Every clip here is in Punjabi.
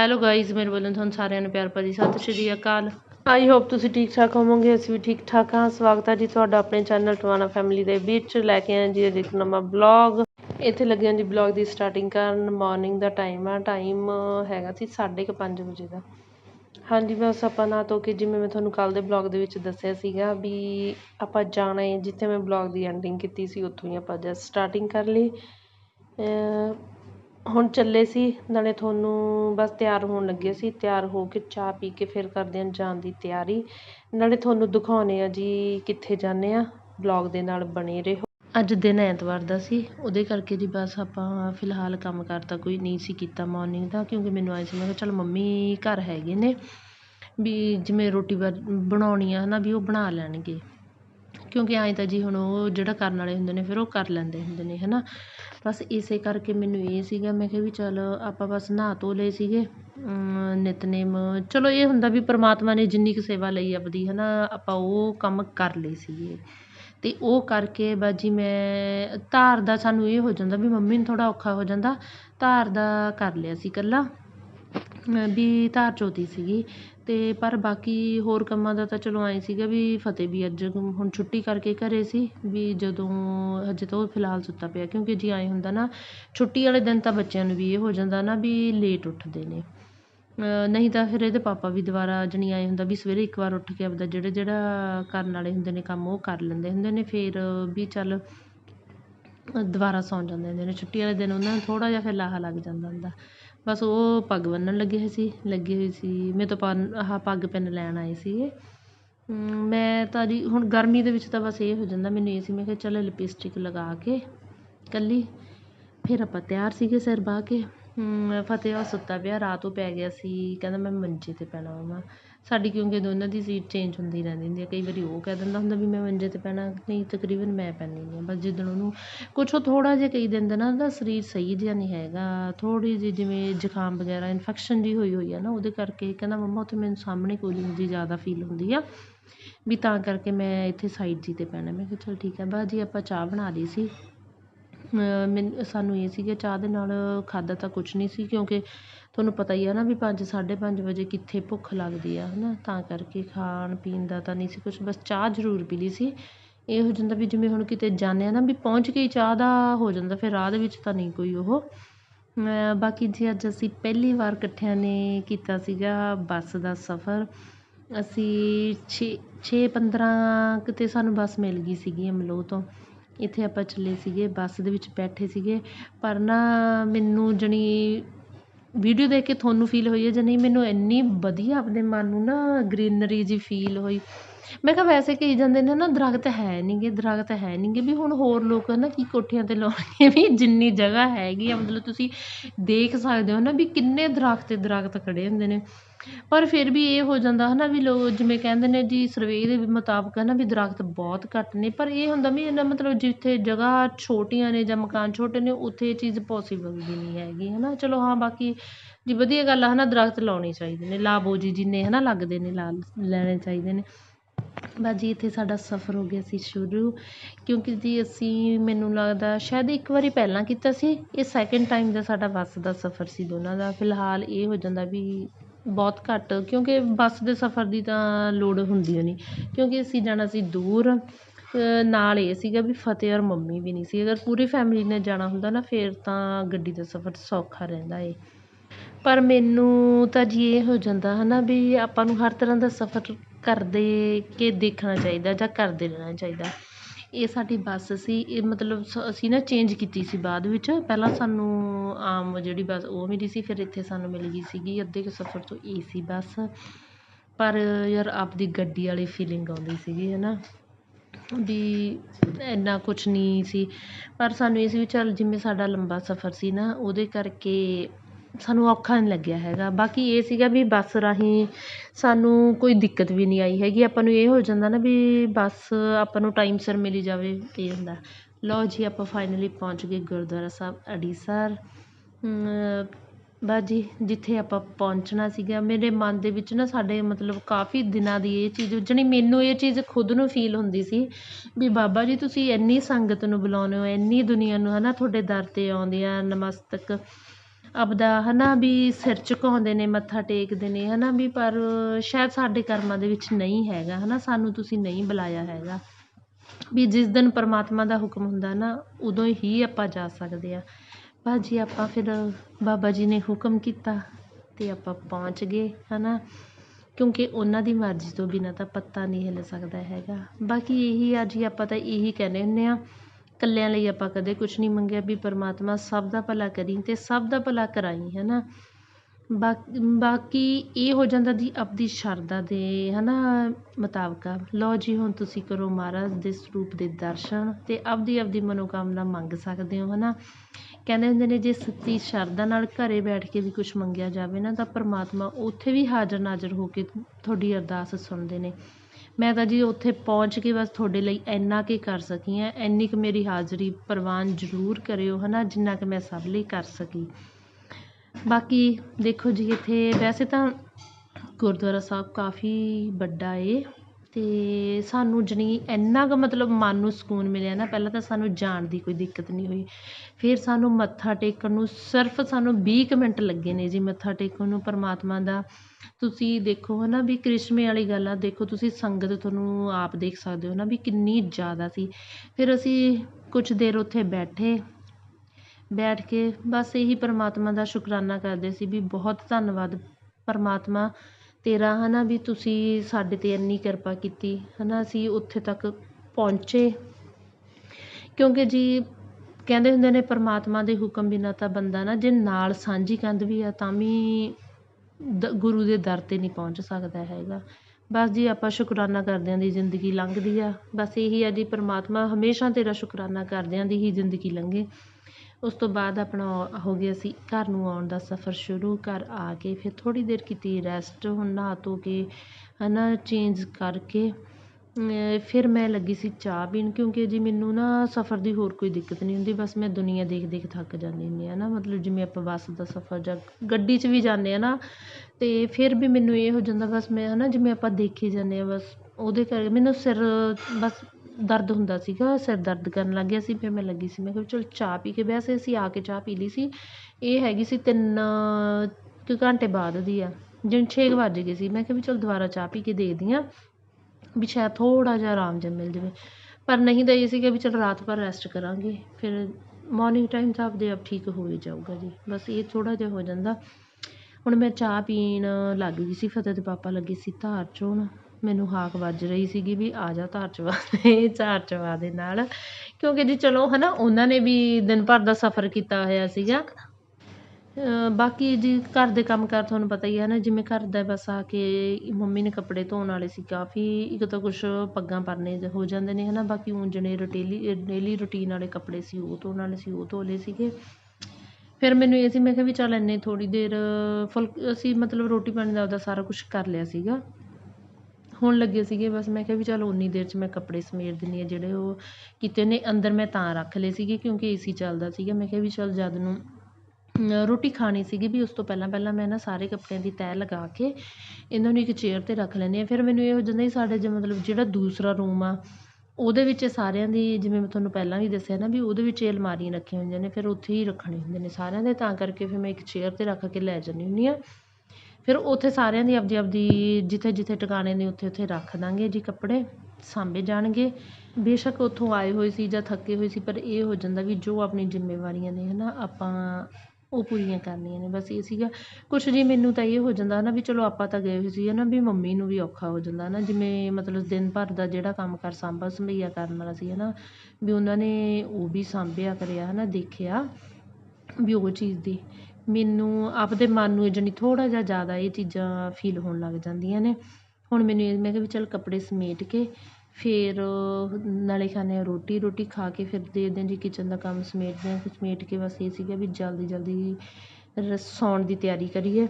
ਹੈਲੋ ਗਾਇਜ਼ ਮੇਰੇ ਵੱਲੋਂ ਤੁਹਾਨੂੰ ਸਾਰਿਆਂ ਨੂੰ ਪਿਆਰ ਭਰੀ ਸਤਿ ਸ਼੍ਰੀ ਅਕਾਲ। ਆਈ ਹੋਪ ਤੁਸੀਂ ਠੀਕ ਠਾਕ ਹੋਵੋਗੇ ਅਸੀਂ ਵੀ ਠੀਕ ਠਾਕ ਹਾਂ। ਸਵਾਗਤ ਹੈ ਜੀ ਤੁਹਾਡਾ ਆਪਣੇ ਚੈਨਲ ਟਵਾਨਾ ਫੈਮਿਲੀ ਦੇ ਵਿੱਚ। ਲੈ ਕੇ ਆਏ ਜੀ ਅੱਜ ਇੱਕ ਨਵਾਂ ਬਲੌਗ ਇੱਥੇ ਲੱਗੇ ਹਾਂ ਜੀ ਬਲੌਗ ਦੀ ਸਟਾਰਟਿੰਗ ਕਰਨ। ਮਾਰਨਿੰਗ ਦਾ ਟਾਈਮ ਆ ਟਾਈਮ ਹੈਗਾ ਸੀ 5:30 ਵਜੇ ਦਾ। ਹਾਂਜੀ ਬਸ ਆਪਾਂ ਨਾ ਧੋ ਕੇ ਜਿਵੇਂ ਮੈਂ ਤੁਹਾਨੂੰ ਕੱਲ ਦੇ ਬਲੌਗ ਦੇ ਵਿੱਚ ਦੱਸਿਆ ਸੀਗਾ ਵੀ ਆਪਾਂ ਜਾਣਾ ਹੈ ਜਿੱਥੇ ਮੈਂ ਬਲੌਗ ਦੀ ਐਂਡਿੰਗ ਕੀਤੀ ਸੀ ਉੱਥੋਂ ਹੀ ਆਪਾਂ ਜਸਟ ਸਟਾਰਟਿੰਗ ਕਰ ਲਈ ਹੁਣ ਚੱਲੇ ਸੀ, ਨਾਲੇ ਤੁਹਾਨੂੰ ਬਸ ਤਿਆਰ ਹੋਣ ਲੱਗੇ ਸੀ, ਤਿਆਰ ਹੋ ਕੇ ਚਾਹ ਪੀ ਕੇ ਫਿਰ ਕਰਦੇ ਹਾਂ ਜਾਣ ਦੀ ਤਿਆਰੀ। ਨਾਲੇ ਤੁਹਾਨੂੰ ਦਿਖਾਉਂਦੇ ਹਾਂ ਜੀ ਕਿੱਥੇ ਜਾਂਦੇ ਹਾਂ ਬਲੌਗ ਦੇ ਨਾਲ ਬਣੇ ਰਹੋ। ਅੱਜ ਦਿਨ ਐਤਵਾਰ ਦਾ ਸੀ, ਉਹਦੇ ਕਰਕੇ ਜੀ ਬਸ ਆਪਾਂ ਫਿਲਹਾਲ ਕੰਮ ਕਰਤਾ ਕੋਈ ਨਹੀਂ ਸੀ ਕੀਤਾ ਮਾਰਨਿੰਗ ਦਾ, ਕਿਉਂਕਿ ਮੈਨੂੰ ਆਏ ਸੀ, ਮੈਂ ਕਿਹਾ ਚੱਲ ਮੰਮੀ ਘਰ ਹੈਗੇ ਨੇ, ਵੀ ਜਿਵੇਂ ਰੋਟੀ ਬਾ- ਬਣਾਉਣੀ ਆ ਨਾ ਵੀ ਉਹ ਬਣਾ ਲੈਣਗੇ। ਕਿਉਂਕਿ ਐਂ ਤਾਂ ਜੀ ਹੁਣ ਉਹ ਜਿਹੜਾ ਕਰਨ ਵਾਲੇ ਹੁੰਦੇ ਨੇ, ਫਿਰ ਉਹ ਕਰ ਲੈਂਦੇ ਹੁੰਦੇ ਨੇ ਹੈ ਨਾ ਬਸ ਇਸੇ ਕਰਕੇ ਮੈਨੂੰ ਇਹ ਸੀਗਾ, ਮੈਂ ਕਿਹਾ ਵੀ ਚੱਲ ਆਪਾਂ ਬਸ ਨਹਾ ਧੋ ਲਏ ਸੀਗੇ ਨਿਤਨੇਮ। ਚਲੋ ਇਹ ਹੁੰਦਾ ਵੀ ਪਰਮਾਤਮਾ ਨੇ ਜਿੰਨੀ ਕੁ ਸੇਵਾ ਲਈ ਆਪਦੀ ਹੈ ਨਾ ਆਪਾਂ ਉਹ ਕੰਮ ਕਰ ਲਏ ਸੀਗੇ। ਅਤੇ ਉਹ ਕਰਕੇ ਬਸ ਜੀ ਮੈਂ, ਧਾਰ ਦਾ ਸਾਨੂੰ ਇਹ ਹੋ ਜਾਂਦਾ ਵੀ ਮੰਮੀ ਨੂੰ ਥੋੜ੍ਹਾ ਔਖਾ ਹੋ ਜਾਂਦਾ, ਧਾਰ ਦਾ ਕਰ ਲਿਆ ਸੀ ਇਕੱਲਾ। ਵੀ ਧਾਰ ਚੋਤੀ ਸੀਗੀ ਅਤੇ ਪਰ ਬਾਕੀ ਹੋਰ ਕੰਮਾਂ ਦਾ ਤਾਂ ਚਲੋ ਐਂ ਸੀਗਾ ਵੀ ਫਤਿਹ ਵੀ ਅੱਜ ਹੁਣ ਛੁੱਟੀ ਕਰਕੇ ਘਰੇ ਸੀ ਵੀ ਜਦੋਂ ਹਜੇ ਤਾਂ ਉਹ ਫਿਲਹਾਲ ਸੁੱਤਾ ਪਿਆ ਕਿਉਂਕਿ ਜੇ ਐਂ ਹੁੰਦਾ ਨਾ ਛੁੱਟੀ ਵਾਲੇ ਦਿਨ ਤਾਂ ਬੱਚਿਆਂ ਨੂੰ ਵੀ ਇਹ ਹੋ ਜਾਂਦਾ ਨਾ ਵੀ ਲੇਟ ਉੱਠਦੇ ਨੇ। ਨਹੀਂ ਤਾਂ ਫਿਰ ਇਹਦੇ ਪਾਪਾ ਵੀ ਦੁਬਾਰਾ ਜਣੀ ਐਂ ਹੁੰਦਾ ਵੀ ਸਵੇਰੇ ਇੱਕ ਵਾਰ ਉੱਠ ਕੇ ਆਪਦਾ ਜਿਹੜਾ ਜਿਹੜਾ ਕਰਨ ਵਾਲੇ ਹੁੰਦੇ ਨੇ ਕੰਮ ਉਹ ਕਰ ਲੈਂਦੇ ਹੁੰਦੇ ਨੇ ਫਿਰ ਵੀ ਚੱਲ ਦੁਬਾਰਾ ਸੌਂ ਜਾਂਦੇ ਹੁੰਦੇ ਨੇ। ਛੁੱਟੀ ਵਾਲੇ ਦਿਨ ਉਹਨਾਂ ਨੂੰ ਥੋੜ੍ਹਾ ਜਿਹਾ ਫਿਰ ਲਾਹਾ ਲੱਗ ਜਾਂਦਾ ਹੁੰਦਾ। ਬਸ ਉਹ ਪੱਗ ਬੰਨ੍ਹਣ ਲੱਗੇ ਹੋਏ ਸੀ ਲੱਗੇ ਹੋਏ ਸੀ। ਮੇਰੇ ਤੋਂ ਪਨ ਆਹ ਪੱਗ ਪਿੰਨ ਲੈਣ ਆਏ ਸੀਗੇ। ਮੈਂ ਤਾਂ ਜੀ ਹੁਣ ਗਰਮੀ ਦੇ ਵਿੱਚ ਤਾਂ ਬਸ ਇਹ ਹੋ ਜਾਂਦਾ ਮੈਨੂੰ ਇਹ ਸੀ ਮੈਂ ਕਿਹਾ ਚੱਲ ਲਿਪਸਟਿਕ ਲਗਾ ਕੇ ਇਕੱਲੀ ਫਿਰ ਆਪਾਂ ਤਿਆਰ ਸੀਗੇ ਸਿਰ ਬਾਹ ਕੇ। ਹਮ, ਫਤਿਹ ਉਹ ਸੁੱਤਾ ਪਿਆ ਰਾਤ ਉਹ ਪੈ ਗਿਆ ਸੀ ਕਹਿੰਦਾ ਮੈਂ ਮੰਜੇ 'ਤੇ ਪੈਣਾ ਮਮਾ ਸਾਡੀ ਕਿਉਂਕਿ ਦੋਨਾਂ ਦੀ ਸੀਟ ਚੇਂਜ ਹੁੰਦੀ ਰਹਿੰਦੀ ਹੁੰਦੀ ਹੈ ਕਈ ਵਾਰੀ ਉਹ ਕਹਿ ਦਿੰਦਾ ਹੁੰਦਾ ਵੀ ਮੈਂ ਮੰਜੇ 'ਤੇ ਪੈਣਾ, ਨਹੀਂ ਤਕਰੀਬਨ ਮੈਂ ਪੈਂਦੀ ਹਾਂ ਬਸ ਜਿੱਦਣ ਉਹਨੂੰ ਕੁਛ ਉਹ ਥੋੜ੍ਹਾ ਜਿਹਾ ਕਈ ਦਿਨ ਦਾ ਨਾ, ਉਹਦਾ ਸਰੀਰ ਸਹੀ ਜਿਹਾ ਨਹੀਂ ਹੈਗਾ, ਥੋੜ੍ਹੀ ਜਿਹੀ ਜਿਵੇਂ ਜ਼ੁਕਾਮ ਵਗੈਰਾ ਇਨਫੈਕਸ਼ਨ ਜਿਹੀ ਹੋਈ ਹੋਈ ਆ ਨਾ, ਉਹਦੇ ਕਰਕੇ ਕਹਿੰਦਾ ਮੰਮਾ ਉੱਥੇ ਮੈਨੂੰ ਸਾਹਮਣੇ ਕੂਲਿੰਗ ਜਿਹੀ ਜ਼ਿਆਦਾ ਫੀਲ ਹੁੰਦੀ ਆ, ਵੀ ਤਾਂ ਕਰਕੇ ਮੈਂ ਇੱਥੇ ਸਾਈਡ ਜੀ 'ਤੇ ਪੈਣਾ, ਮੈਂ ਕਿਹਾ ਚਲ ਠੀਕ ਹੈ ਬਸ ਜੀ ਆਪਾਂ ਚਾਹ ਬਣਾ ਲਈ ਸੀ ਮੈਨੂੰ, ਸਾਨੂੰ ਇਹ ਸੀਗਾ ਚਾਹ ਦੇ ਨਾਲ ਖਾਧਾ ਤਾਂ ਕੁਛ ਨਹੀਂ ਸੀ ਕਿਉਂਕਿ ਤੁਹਾਨੂੰ ਪਤਾ ਹੀ ਆ ਨਾ ਵੀ ਪੰਜ, ਸਾਢੇ ਪੰਜ ਵਜੇ ਕਿੱਥੇ ਭੁੱਖ ਲੱਗਦੀ ਆ ਹੈ ਨਾ ਤਾਂ ਕਰਕੇ ਖਾਣ, ਪੀਣ ਦਾ ਤਾਂ ਨਹੀਂ ਸੀ ਕੁਛ, ਬਸ ਚਾਹ ਜ਼ਰੂਰ ਪੀ ਲਈ ਸੀ। ਇਹ ਹੋ ਜਾਂਦਾ ਵੀ ਜਿਵੇਂ ਹੁਣ ਕਿਤੇ ਜਾਂਦੇ ਹਾਂ ਨਾ, ਵੀ ਪਹੁੰਚ ਕੇ ਹੀ ਚਾਹ ਦਾ ਹੋ ਜਾਂਦਾ, ਫਿਰ ਰਾਹ ਦੇ ਵਿੱਚ ਤਾਂ ਨਹੀਂ ਕੋਈ ਉਹ। ਬਾਕੀ ਜੀ ਅੱਜ ਅਸੀਂ ਪਹਿਲੀ ਵਾਰ ਇਕੱਠਿਆਂ ਨੇ ਕੀਤਾ ਸੀਗਾ ਬੱਸ ਦਾ ਸਫ਼ਰ। ਅਸੀਂ ਛੇ ਛੇ ਪੰਦਰਾਂ ਕਿਤੇ ਸਾਨੂੰ ਬੱਸ ਮਿਲ ਗਈ ਸੀਗੀ ਅਮਲੋਹ ਤੋਂ। ਇੱਥੇ ਆਪਾਂ ਚੱਲੇ ਸੀਗੇ, ਬੱਸ ਦੇ ਵਿੱਚ ਬੈਠੇ ਸੀਗੇ। ਪਰ ਨਾ ਮੈਨੂੰ ਜਣੀ ਵੀਡੀਓ ਦੇਖ ਕੇ ਤੁਹਾਨੂੰ ਫੀਲ ਹੋਈ ਹੈ ਜਾਂ ਨਹੀਂ? ਮੈਨੂੰ ਇੰਨੀ ਵਧੀਆ ਆਪਣੇ ਮਨ ਨੂੰ ਨਾ ਗਰੀਨਰੀ ਜਿਹੀ ਫੀਲ ਹੋਈ। ਮੈਂ ਕਿਹਾ ਵੈਸੇ ਕਹੀ ਜਾਂਦੇ ਨੇ ਨਾ, ਦਰੱਖਤ ਹੈ ਨਹੀਂ ਗੇ ਦਰੱਖਤ ਹੈ ਨਹੀਂ ਗੇ ਵੀ ਹੁਣ ਹੋਰ ਲੋਕ ਨਾ ਕੀ ਕੋਠਿਆਂ 'ਤੇ ਲਾਉਣਗੇ? ਵੀ ਜਿੰਨੀ ਜਗ੍ਹਾ ਹੈਗੀ ਆ, ਮਤਲਬ ਤੁਸੀਂ ਦੇਖ ਸਕਦੇ ਹੋ ਨਾ ਵੀ ਕਿੰਨੇ ਦਰਖਤ ਦਰੱਖਤ ਖੜ੍ਹੇ ਹੁੰਦੇ ਨੇ। ਪਰ ਫਿਰ ਵੀ ਇਹ ਹੋ ਜਾਂਦਾ ਹੈ ਨਾ ਵੀ ਲੋਕ ਜਿਵੇਂ ਕਹਿੰਦੇ ਨੇ ਜੀ ਸਰਵੇ ਦੇ ਮੁਤਾਬਕ ਹੈ ਨਾ ਵੀ ਦਰੱਖਤ ਬਹੁਤ ਘੱਟ ਨੇ, ਪਰ ਇਹ ਹੁੰਦਾ ਵੀ ਇਹਨਾਂ ਮਤਲਬ ਜਿੱਥੇ ਜਗ੍ਹਾ ਛੋਟੀਆਂ ਨੇ ਜਾਂ ਮਕਾਨ ਛੋਟੇ ਨੇ, ਉੱਥੇ ਇਹ ਚੀਜ਼ ਪੋਸੀਬਲ ਵੀ ਨਹੀਂ ਹੈਗੀ ਹੈ ਨਾ ਚਲੋ ਹਾਂ, ਬਾਕੀ ਜੀ ਵਧੀਆ ਗੱਲ ਆ ਹੈ ਨਾ ਦਰੱਖਤ ਲਾਉਣੇ ਚਾਹੀਦੇ ਨੇ ਲਾਵੋ ਜੀ ਜਿੰਨੇ ਹੈ ਨਾ ਲੱਗਦੇ ਨੇ, ਲਾ ਲੈਣੇ ਚਾਹੀਦੇ ਨੇ। ਬਸ ਜੀ, ਇੱਥੇ ਸਾਡਾ ਸਫ਼ਰ ਹੋ ਗਿਆ ਸੀ ਸ਼ੁਰੂ, ਕਿਉਂਕਿ ਜੀ ਅਸੀਂ, ਮੈਨੂੰ ਲੱਗਦਾ ਸ਼ਾਇਦ ਇੱਕ ਵਾਰੀ ਪਹਿਲਾਂ ਕੀਤਾ ਸੀ, ਇਹ ਸੈਕਿੰਡ ਟਾਈਮ ਦਾ ਸਾਡਾ ਬੱਸ ਦਾ ਸਫ਼ਰ ਸੀ ਦੋਨਾਂ ਦਾ। ਫਿਲਹਾਲ ਇਹ ਹੋ ਜਾਂਦਾ ਵੀ ਬਹੁਤ ਘੱਟ, ਕਿਉਂਕਿ ਬੱਸ ਦੇ ਸਫ਼ਰ ਦੀ ਤਾਂ ਲੋੜ ਹੁੰਦੀ ਓ ਨਹੀਂ ਕਿਉਂਕਿ ਅਸੀਂ ਜਾਣਾ ਸੀ ਦੂਰ ਨਾਲ ਇਹ ਸੀਗਾ ਵੀ ਫਤਿਹ ਔਰ ਮੰਮੀ ਵੀ ਨਹੀਂ ਸੀ। ਅਗਰ ਪੂਰੀ ਫੈਮਿਲੀ ਨੇ ਜਾਣਾ ਹੁੰਦਾ ਨਾ, ਫਿਰ ਤਾਂ ਗੱਡੀ ਦਾ ਸਫ਼ਰ ਸੌਖਾ ਰਹਿੰਦਾ ਏ। ਪਰ ਮੈਨੂੰ ਤਾਂ ਜੀ ਇਹ ਹੋ ਜਾਂਦਾ ਹੈ ਨਾ ਵੀ ਆਪਾਂ ਨੂੰ ਹਰ ਤਰ੍ਹਾਂ ਦਾ ਸਫ਼ਰ ਕਰਦੇ ਕੇ ਦੇਖਣਾ ਚਾਹੀਦਾ ਜਾਂ ਕਰਦੇ ਰਹਿਣਾ ਚਾਹੀਦਾ। ਇਹ ਸਾਡੀ ਬੱਸ ਸੀ, ਇਹ ਮਤਲਬ ਸ- ਅਸੀਂ ਨਾ ਚੇਂਜ ਕੀਤੀ ਸੀ ਬਾਅਦ ਵਿੱਚ। ਪਹਿਲਾਂ ਸਾਨੂੰ ਆਮ ਜਿਹੜੀ ਬੱਸ ਉਹ ਮਿਲੀ ਸੀ, ਫਿਰ ਇੱਥੇ ਸਾਨੂੰ ਮਿਲ ਗਈ ਸੀਗੀ ਅੱਧੇ ਕੁ ਸਫ਼ਰ ਤੋਂ ਏ ਸੀ ਬੱਸ। ਪਰ ਯਾਰ ਆਪਦੀ ਗੱਡੀ ਵਾਲੀ ਫੀਲਿੰਗ ਆਉਂਦੀ ਸੀਗੀ ਹੈ ਨਾ ਵੀ ਇੰਨਾ ਕੁਛ ਨਹੀਂ ਸੀ। ਪਰ ਸਾਨੂੰ ਇਹ ਸੀ ਵੀ ਚੱਲ ਜਿਵੇਂ ਸਾਡਾ ਲੰਬਾ ਸਫ਼ਰ ਸੀ ਨਾ, ਉਹਦੇ ਕਰਕੇ ਸਾਨੂੰ ਔਖਾ ਨਹੀਂ ਲੱਗਿਆ ਹੈਗਾ। ਬਾਕੀ ਇਹ ਸੀਗਾ ਵੀ ਬੱਸ ਰਾਹੀਂ ਸਾਨੂੰ ਕੋਈ ਦਿੱਕਤ ਵੀ ਨਹੀਂ ਆਈ ਹੈਗੀ। ਆਪਾਂ ਨੂੰ ਇਹ ਹੋ ਜਾਂਦਾ ਨਾ ਵੀ ਬੱਸ ਆਪਾਂ ਨੂੰ ਟਾਈਮ ਸਿਰ ਮਿਲੀ ਜਾਵੇ ਇਹ ਹੁੰਦਾ। ਲਓ ਜੀ ਆਪਾਂ ਫਾਈਨਲੀ ਪਹੁੰਚ ਗਏ ਗੁਰਦੁਆਰਾ ਸਾਹਿਬ ਅੜੀਸਰ ਅਮ, ਬਸ ਜੀ ਜਿੱਥੇ ਆਪਾਂ ਪਹੁੰਚਣਾ ਸੀਗਾ। ਮੇਰੇ ਮਨ ਦੇ ਵਿੱਚ ਨਾ ਸਾਡੇ ਮਤਲਬ ਕਾਫੀ ਦਿਨਾਂ ਦੀ ਇਹ ਚੀਜ਼ ਜਾਣੀ ਮੈਨੂੰ ਇਹ ਚੀਜ਼ ਖੁਦ ਨੂੰ ਫੀਲ ਹੁੰਦੀ ਸੀ ਵੀ ਬਾਬਾ ਜੀ ਤੁਸੀਂ ਇੰਨੀ ਸੰਗਤ ਨੂੰ ਬੁਲਾਉਂਦੇ ਹੋ ਇੰਨੀ ਦੁਨੀਆ ਨੂੰ ਹੈ ਨਾ ਤੁਹਾਡੇ ਦਰ 'ਤੇ ਆਉਂਦੇ ਆ ਨਮਸਤਕ। ਆਪਦਾ ਹੈ ਨਾ ਵੀ ਸਿਰ ਝੁਕਾਉਂਦੇ ਨੇ, ਮੱਥਾ ਟੇਕਦੇ ਨੇ ਹੈ ਨਾ ਵੀ ਪਰ ਸ਼ਾਇਦ ਸਾਡੇ ਕਰਮਾਂ ਦੇ ਵਿੱਚ ਨਹੀਂ ਹੈਗਾ ਹੈ ਨਾ ਸਾਨੂੰ ਤੁਸੀਂ ਨਹੀਂ ਬੁਲਾਇਆ ਹੈਗਾ। ਵੀ ਜਿਸ ਦਿਨ ਪਰਮਾਤਮਾ ਦਾ ਹੁਕਮ ਹੁੰਦਾ ਨਾ, ਉਦੋਂ ਹੀ ਆਪਾਂ ਜਾ ਸਕਦੇ ਹਾਂ। ਆ ਭਾਜੀ, ਆਪਾਂ ਫਿਰ ਬਾਬਾ ਜੀ ਨੇ ਹੁਕਮ ਕੀਤਾ ਅਤੇ ਆਪਾਂ ਪਹੁੰਚ ਗਏ ਹੈ ਨਾ ਕਿਉਂਕਿ ਉਹਨਾਂ ਦੀ ਮਰਜ਼ੀ ਤੋਂ ਬਿਨਾਂ ਤਾਂ ਪੱਤਾ ਨਹੀਂ ਹਿੱਲ ਸਕਦਾ ਹੈਗਾ। ਬਾਕੀ ਇਹੀ ਆ ਜੀ, ਆਪਾਂ ਤਾਂ ਇਹੀ ਕਹਿੰਦੇ ਹੁੰਦੇ ਹਾਂ ਇਕੱਲਿਆਂ ਲਈ ਆਪਾਂ ਕਦੇ ਕੁਛ ਨਹੀਂ ਮੰਗਿਆ ਵੀ ਪਰਮਾਤਮਾ ਸਭ ਦਾ ਭਲਾ ਕਰੀ ਅਤੇ ਸਭ ਦਾ ਭਲਾ ਕਰਾਈ, ਹਨਾ? ਬਾਕ- ਬਾਕੀ ਇਹ ਹੋ ਜਾਂਦਾ ਜੀ ਆਪਦੀ ਸ਼ਰਧਾ ਦੇ ਹੈ ਨਾ ਮੁਤਾਬਿਕ। ਲਓ ਜੀ, ਹੁਣ ਤੁਸੀਂ ਕਰੋ ਮਹਾਰਾਜ ਦੇ ਸਰੂਪ ਦੇ ਦਰਸ਼ਨ ਅਤੇ ਆਪਦੀ ਆਪਦੀ ਮਨੋਕਾਮਨਾ ਮੰਗ ਸਕਦੇ ਹੋ ਹੈ ਨਾ ਕਹਿੰਦੇ ਹੁੰਦੇ ਨੇ, ਜੇ ਸੱਚੀ ਸ਼ਰਧਾ ਨਾਲ ਘਰੇ ਬੈਠ ਕੇ ਵੀ ਕੁਛ ਮੰਗਿਆ ਜਾਵੇ ਨਾ, ਤਾਂ ਪਰਮਾਤਮਾ ਉੱਥੇ ਵੀ ਹਾਜ਼ਰ ਨਾਜ਼ਰ ਹੋ ਕੇ ਤੁਹਾਡੀ ਅਰਦਾਸ ਸੁਣਦੇ ਨੇ। ਮੈਂ ਤਾਂ ਜੀ ਉੱਥੇ ਪਹੁੰਚ ਕੇ ਬਸ ਤੁਹਾਡੇ ਲਈ ਇੰਨਾ ਕੁ ਕਰ ਸਕੀ ਹਾਂ, ਇੰਨੀ ਕੁ ਮੇਰੀ ਹਾਜ਼ਰੀ ਪ੍ਰਵਾਨ ਜ਼ਰੂਰ ਕਰਿਓ ਹੈ ਨਾ ਜਿੰਨਾ ਕੁ ਮੈਂ ਸਭ ਲਈ ਕਰ ਸਕੀ। ਬਾਕੀ ਦੇਖੋ ਜੀ ਇੱਥੇ ਵੈਸੇ ਤਾਂ ਗੁਰਦੁਆਰਾ ਸਾਹਿਬ ਕਾਫੀ ਵੱਡਾ ਏ। ਅਤੇ ਸਾਨੂੰ ਜਣੀ ਇੰਨਾ ਕੁ ਮਤਲਬ ਮਨ ਨੂੰ ਸਕੂਨ ਮਿਲਿਆ ਨਾ, ਪਹਿਲਾਂ ਤਾਂ ਸਾਨੂੰ ਜਾਣ ਦੀ ਕੋਈ ਦਿੱਕਤ ਨਹੀਂ ਹੋਈ। ਫਿਰ ਸਾਨੂੰ ਮੱਥਾ ਟੇਕਣ ਨੂੰ ਸਿਰਫ ਸਾਨੂੰ ਵੀਹ ਕੁ ਮਿੰਟ ਲੱਗੇ ਨੇ ਜੀ ਮੱਥਾ ਟੇਕਣ ਨੂੰ ਪਰਮਾਤਮਾ ਦਾ। ਤੁਸੀਂ ਦੇਖੋ ਹੈ ਨਾ ਵੀ ਕਰਿਸ਼ਮੇ ਵਾਲੀ ਗੱਲ ਆ, ਦੇਖੋ ਤੁਸੀਂ ਸੰਗਤ ਤੁਹਾਨੂੰ ਆਪ ਦੇਖ ਸਕਦੇ ਹੋ ਨਾ ਵੀ ਕਿੰਨੀ ਜ਼ਿਆਦਾ ਸੀ। ਫਿਰ ਅਸੀਂ ਕੁਛ ਦੇਰ ਉੱਥੇ ਬੈਠੇ, ਬੈਠ ਕੇ ਬਸ ਇਹੀ ਪਰਮਾਤਮਾ ਦਾ ਸ਼ੁਕਰਾਨਾ ਕਰਦੇ ਸੀ ਵੀ ਬਹੁਤ ਧੰਨਵਾਦ ਪਰਮਾਤਮਾ ਤੇਰਾ ਹੈ ਨਾ ਵੀ ਤੁਸੀਂ ਸਾਡੇ ਤੇ ਇੰਨੀ ਕਿਰਪਾ ਕੀਤੀ ਹੈ ਨਾ ਅਸੀਂ ਉੱਥੇ ਤੱਕ ਪਹੁੰਚੇ। ਕਿਉਂਕਿ ਜੀ ਕਹਿੰਦੇ ਹੁੰਦੇ ਨੇ ਪਰਮਾਤਮਾ ਦੇ ਹੁਕਮ ਬਿਨਾਂ ਤਾਂ ਬੰਦਾ ਨਾ ਜੇ ਨਾਲ ਸਾਂਝੀ ਕੰਧ ਵੀ ਆ ਤਾਂ ਵੀ ਦ- ਗੁਰੂ ਦੇ ਦਰ ਤੇ ਨਹੀਂ ਪਹੁੰਚ ਸਕਦਾ ਹੈਗਾ। ਬਸ ਜੀ ਆਪਾਂ ਸ਼ੁਕਰਾਨਾ ਕਰਦਿਆਂ ਦੀ ਜ਼ਿੰਦਗੀ ਲੰਘਦੀ ਆ। ਬਸ ਇਹੀ ਆ ਜੀ ਪਰਮਾਤਮਾ ਹਮੇਸ਼ਾ ਤੇਰਾ ਸ਼ੁਕਰਾਨਾ ਕਰਦਿਆਂ ਦੀ ਹੀ ਜ਼ਿੰਦਗੀ ਲੰਘੇ। ਉਸ ਤੋਂ ਬਾਅਦ ਆਪਣਾ ਹੋ ਗਿਆ ਸੀ, ਘਰ ਨੂੰ ਆਉਣ ਦਾ ਸਫ਼ਰ ਸ਼ੁਰੂ, ਘਰ ਆ ਕੇ ਫਿਰ ਥੋੜ੍ਹੀ ਦੇਰ ਕੀਤੀ ਰੈਸਟ ਹੁਣ ਨਹਾ ਧੋ ਕੇ ਹੈ ਨਾ ਚੇਂਜ ਕਰਕੇ ਫਿਰ ਮੈਂ ਲੱਗੀ ਸੀ ਚਾਹ ਪੀਣ ਕਿਉਂਕਿ ਜੀ ਮੈਨੂੰ ਨਾ ਸਫ਼ਰ ਦੀ ਹੋਰ ਕੋਈ ਦਿੱਕਤ ਨਹੀਂ ਹੁੰਦੀ, ਬਸ ਮੈਂ ਦੁਨੀਆ ਦੇਖ ਦੇਖ ਥੱਕ ਜਾਂਦੀ ਹੁੰਦੀ ਹਾਂ ਨਾ, ਮਤਲਬ ਜਿਵੇਂ ਆਪਾਂ ਬੱਸ ਦਾ ਸਫ਼ਰ ਜਾਂ ਗੱਡੀ 'ਚ ਵੀ ਜਾਂਦੇ ਹਾਂ ਨਾ ਅਤੇ ਫਿਰ ਵੀ ਮੈਨੂੰ ਇਹ ਹੋ ਜਾਂਦਾ ਬਸ ਮੈਂ ਹੈ ਨਾ ਜਿਵੇਂ ਆਪਾਂ ਦੇਖੀ ਜਾਂਦੇ ਹਾਂ ਬਸ, ਉਹਦੇ ਕਰਕੇ ਮੈਨੂੰ ਸਿਰ ਬਸ ਦਰਦ ਹੁੰਦਾ ਸੀਗਾ, ਸਿਰ ਦਰਦ ਕਰਨ ਲੱਗ ਗਿਆ ਸੀ, ਫਿਰ ਮੈਂ ਲੱਗੀ ਸੀ, ਮੈਂ ਕਿਹਾ ਚਲ ਚਾਹ ਪੀ ਕੇ ਵੈਸੇ ਅਸੀਂ ਆ ਕੇ ਚਾਹ ਪੀ ਲਈ ਸੀ। ਇਹ ਹੈਗੀ ਸੀ ਤਿੰਨ ਕੁ ਘੰਟੇ ਬਾਅਦ ਦੀ ਆ, ਜਿਵੇਂ ਛੇ ਕੁ ਵੱਜ ਗਏ ਸੀ। ਮੈਂ ਕਿਹਾ ਵੀ ਚਲ ਦੁਬਾਰਾ ਚਾਹ ਪੀ ਕੇ ਦੇਖਦੀ ਹਾਂ ਵੀ ਸ਼ਾਇਦ ਥੋੜ੍ਹਾ ਜਿਹਾ ਆਰਾਮ ਜਿਹਾ ਮਿਲ ਜਾਵੇ। ਪਰ ਨਹੀਂ ਤਾਂ ਇਹ ਸੀਗਾ ਵੀ ਚਲ ਰਾਤ ਭਰ ਰੈਸਟ ਕਰਾਂਗੇ, ਫਿਰ ਮੋਰਨਿੰਗ ਟਾਈਮ ਤਾਂ ਆਪਦੇ ਆਪ ਠੀਕ ਹੋ ਹੀ ਜਾਊਗਾ ਜੀ। ਬਸ ਇਹ ਥੋੜ੍ਹਾ ਜਿਹਾ ਹੋ ਜਾਂਦਾ। ਹੁਣ ਮੈਂ ਚਾਹ ਪੀਣ ਲੱਗ ਗਈ ਸੀ, ਫਤਿਹ ਦੇ ਪਾਪਾ ਲੱਗੇ ਸੀ ਧਾਰ ਚੋਣ। ਮੈਨੂੰ ਹਾਕ ਵੱਜ ਰਹੀ ਸੀਗੀ ਵੀ ਆ ਜਾ ਧਾਰ ਚਵਾ ਦੇ, ਧਾਰ ਚਵਾ ਦੇ ਨਾਲ। ਕਿਉਂਕਿ ਜੀ ਚਲੋ ਹੈ ਨਾ ਉਹਨਾਂ ਨੇ ਵੀ ਦਿਨ ਭਰ ਦਾ ਸਫ਼ਰ ਕੀਤਾ ਹੋਇਆ ਸੀਗਾ। ਬਾਕੀ ਜੀ ਘਰ ਦੇ ਕੰਮ ਕਾਰ ਤੁਹਾਨੂੰ ਪਤਾ ਹੀ ਹੈ ਨਾ, ਜਿਵੇਂ ਘਰ ਦਾ ਬਸ ਆ ਕੇ ਮੰਮੀ ਨੇ ਕੱਪੜੇ ਧੋਣ ਵਾਲੇ ਸੀ, ਕਾਫੀ ਇੱਕ ਤਾਂ ਕੁਛ ਪੱਗਾਂ ਪਰਨੇ ਹੋ ਜਾਂਦੇ ਨੇ ਹੈ ਨਾ ਬਾਕੀ ਉਂਝ ਨੇ ਰਟੇਲੀ, ਡੇਲੀ ਰੂਟੀਨ ਵਾਲੇ ਕੱਪੜੇ ਸੀ, ਉਹ ਧੋਣ ਵਾਲੇ ਸੀ, ਉਹ ਧੋ ਲਏ ਸੀਗੇ। ਫਿਰ ਮੈਨੂੰ ਇਹ ਸੀ, ਮੈਂ ਕਿਹਾ ਵੀ ਚੱਲ ਇੰਨੇ ਥੋੜ੍ਹੀ ਦੇਰ ਫੁਲ, ਅਸੀਂ ਮਤਲਬ ਰੋਟੀ ਪਾਣੀ ਦਾ ਉਹਦਾ ਸਾਰਾ ਕੁਛ ਕਰ ਲਿਆ ਸੀਗਾ। ਹੋਣ ਲੱਗੇ ਸੀਗੇ, ਬਸ ਮੈਂ ਕਿਹਾ ਵੀ ਚੱਲ ਉਨੀ ਦੇਰ 'ਚ ਮੈਂ ਕੱਪੜੇ ਸਮੇਟ ਦਿੰਦੀ ਹਾਂ, ਜਿਹੜੇ ਉਹ ਕੀਤੇ ਨੇ, ਅੰਦਰ ਮੈਂ ਤਾਂ ਰੱਖ ਲਏ ਸੀਗੇ ਕਿਉਂਕਿ ਏ ਸੀ ਚੱਲਦਾ ਸੀਗਾ। ਮੈਂ ਕਿਹਾ ਵੀ ਚੱਲ ਜਦ ਨੂੰ ਰੋਟੀ ਖਾਣੀ ਸੀਗੀ ਵੀ ਉਸ ਤੋਂ ਪਹਿਲਾਂ ਪਹਿਲਾਂ ਮੈਂ ਨਾ ਸਾਰੇ ਕੱਪੜਿਆਂ ਦੀ ਤੈਅ ਲਗਾ ਕੇ ਇਹਨਾਂ ਨੂੰ ਇੱਕ ਚੇਅਰ 'ਤੇ ਰੱਖ ਲੈਂਦੀ ਹਾਂ। ਫਿਰ ਮੈਨੂੰ ਇਹ ਹੋ ਜਾਂਦਾ ਸੀ ਸਾਡੇ ਜੇ ਮਤਲਬ ਜਿਹੜਾ ਦੂਸਰਾ ਰੂਮ ਆ, ਉਹਦੇ ਵਿੱਚ ਸਾਰਿਆਂ ਦੀ ਜਿਵੇਂ ਮੈਂ ਤੁਹਾਨੂੰ ਪਹਿਲਾਂ ਵੀ ਦੱਸਿਆ ਨਾ ਵੀ ਉਹਦੇ ਵਿੱਚ ਇਹ ਅਲਮਾਰੀਆਂ ਰੱਖੀਆਂ ਹੁੰਦੀਆਂ ਨੇ, ਫਿਰ ਉੱਥੇ ਹੀ ਰੱਖਣੇ ਹੁੰਦੇ ਨੇ ਸਾਰਿਆਂ ਦੇ। ਤਾਂ ਕਰਕੇ ਫਿਰ ਮੈਂ ਇੱਕ ਚੇਅਰ 'ਤੇ ਰੱਖ ਕੇ ਲੈ ਜਾਂਦੀ ਹੁੰਦੀ ਹਾਂ। ਫਿਰ ਉੱਥੇ ਸਾਰਿਆਂ ਦੀ ਆਪਦੀ ਆਪਦੀ ਜਿੱਥੇ ਜਿੱਥੇ ਟਿਕਾਣੇ ਨੇ ਉੱਥੇ ਉੱਥੇ ਰੱਖ ਦਾਂਗੇ ਜੀ ਕੱਪੜੇ, ਸਾਂਭੇ ਜਾਣਗੇ। ਬੇਸ਼ੱਕ ਉੱਥੋਂ ਆਏ ਹੋਏ ਸੀ ਜਾਂ ਥੱਕੇ ਹੋਏ ਸੀ, ਪਰ ਇਹ ਹੋ ਜਾਂਦਾ ਵੀ ਜੋ ਆਪਣੀ ਜ਼ਿੰਮੇਵਾਰੀਆਂ ਨੇ ਹੈ ਨਾ ਆਪਾਂ ਉਹ ਪੂਰੀਆਂ ਕਰਨੀਆਂ ਨੇ। ਬਸ ਇਹ ਸੀਗਾ। ਕੁਛ ਜੀ ਮੈਨੂੰ ਤਾਂ ਇਹ ਹੋ ਜਾਂਦਾ ਹੈ ਨਾ ਵੀ ਚਲੋ ਆਪਾਂ ਤਾਂ ਗਏ ਹੋਏ ਸੀ ਨਾ ਵੀ ਮੰਮੀ ਨੂੰ ਵੀ ਔਖਾ ਹੋ ਜਾਂਦਾ ਨਾ ਜਿਵੇਂ ਮਤਲਬ ਦਿਨ ਭਰ ਦਾ ਜਿਹੜਾ ਕੰਮ ਕਾਰ ਸਾਂਭਾ ਸੰਭਈਆ ਕਰਨ ਵਾਲਾ ਸੀ ਹੈ ਨਾ ਵੀ ਉਹਨਾਂ ਨੇ ਉਹ ਵੀ ਸਾਂਭਿਆ ਕਰਿਆ ਹੈ ਨਾ ਦੇਖਿਆ ਵੀ ਉਹ ਚੀਜ਼ ਦੀ। ਮੈਨੂੰ ਆਪਦੇ ਮਨ ਨੂੰ ਜਾਣੀ ਥੋੜ੍ਹਾ ਜਿਹਾ ਜ਼ਿਆਦਾ ਇਹ ਚੀਜ਼ਾਂ ਫੀਲ ਹੋਣ ਲੱਗ ਜਾਂਦੀਆਂ ਨੇ। ਹੁਣ ਮੈਨੂੰ ਇਹ, ਮੈਂ ਕਿਹਾ ਵੀ ਚੱਲ ਕੱਪੜੇ ਸਮੇਟ ਕੇ ਫਿਰ ਨਾਲੇ ਖਾਂਦੇ ਹਾਂ ਰੋਟੀ ਰੋਟੀ ਖਾ ਕੇ ਫਿਰ ਦੇਖਦੇ ਹਾਂ ਜੀ ਕਿਚਨ ਦਾ ਕੰਮ ਸਮੇਟਦੇ ਹਾਂ ਸਮੇਟ ਕੇ ਬਸ ਇਹ ਸੀਗਾ ਵੀ ਜਲਦੀ ਜਲਦੀ ਰ ਸੌਣ ਦੀ ਤਿਆਰੀ ਕਰੀਏ,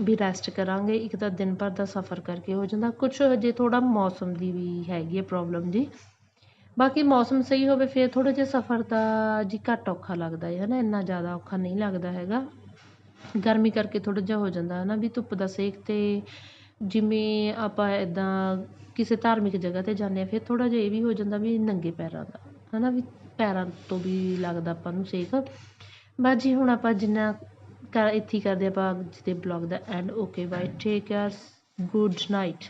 ਵੀ ਰੈਸਟ ਕਰਾਂਗੇ। ਇੱਕ ਤਾਂ ਦਿਨ ਭਰ ਦਾ ਸਫ਼ਰ ਕਰਕੇ ਹੋ ਜਾਂਦਾ। ਕੁਛ ਹਜੇ ਥੋੜ੍ਹਾ ਮੌਸਮ ਦੀ ਵੀ ਹੈਗੀ ਹੈ ਪ੍ਰੋਬਲਮ ਜੀ। ਬਾਕੀ ਮੌਸਮ ਸਹੀ ਹੋਵੇ ਫਿਰ ਥੋੜ੍ਹਾ ਜਿਹਾ ਸਫ਼ਰ ਦਾ ਜੀ ਘੱਟ ਔਖਾ ਲੱਗਦਾ ਹੈ ਨਾ? ਇੰਨਾ ਜ਼ਿਆਦਾ ਔਖਾ ਨਹੀਂ ਲੱਗਦਾ ਹੈਗਾ। ਗਰਮੀ ਕਰਕੇ ਥੋੜ੍ਹਾ ਜਿਹਾ ਹੋ ਜਾਂਦਾ ਹੈ ਨਾ ਵੀ ਧੁੱਪ ਦਾ ਸੇਕ ਅਤੇ ਜਿਵੇਂ ਆਪਾਂ ਇੱਦਾਂ ਕਿਸੇ ਧਾਰਮਿਕ ਜਗ੍ਹਾ 'ਤੇ ਜਾਂਦੇ ਹਾਂ, ਫਿਰ ਥੋੜ੍ਹਾ ਜਿਹਾ ਇਹ ਵੀ ਹੋ ਜਾਂਦਾ ਵੀ ਨੰਗੇ ਪੈਰਾਂ ਦਾ ਹੈ ਨਾ ਵੀ ਪੈਰਾਂ ਤੋਂ ਵੀ ਲੱਗਦਾ ਆਪਾਂ ਨੂੰ ਸੇਕ। ਬਸ ਜੀ ਹੁਣ ਆਪਾਂ ਜਿੰਨਾ ਕ ਇੱਥੇ ਹੀ ਕਰਦੇ ਆਪਾਂ ਅੱਜ ਦੇ ਬਲੌਗ ਦਾ end okay bye take care good night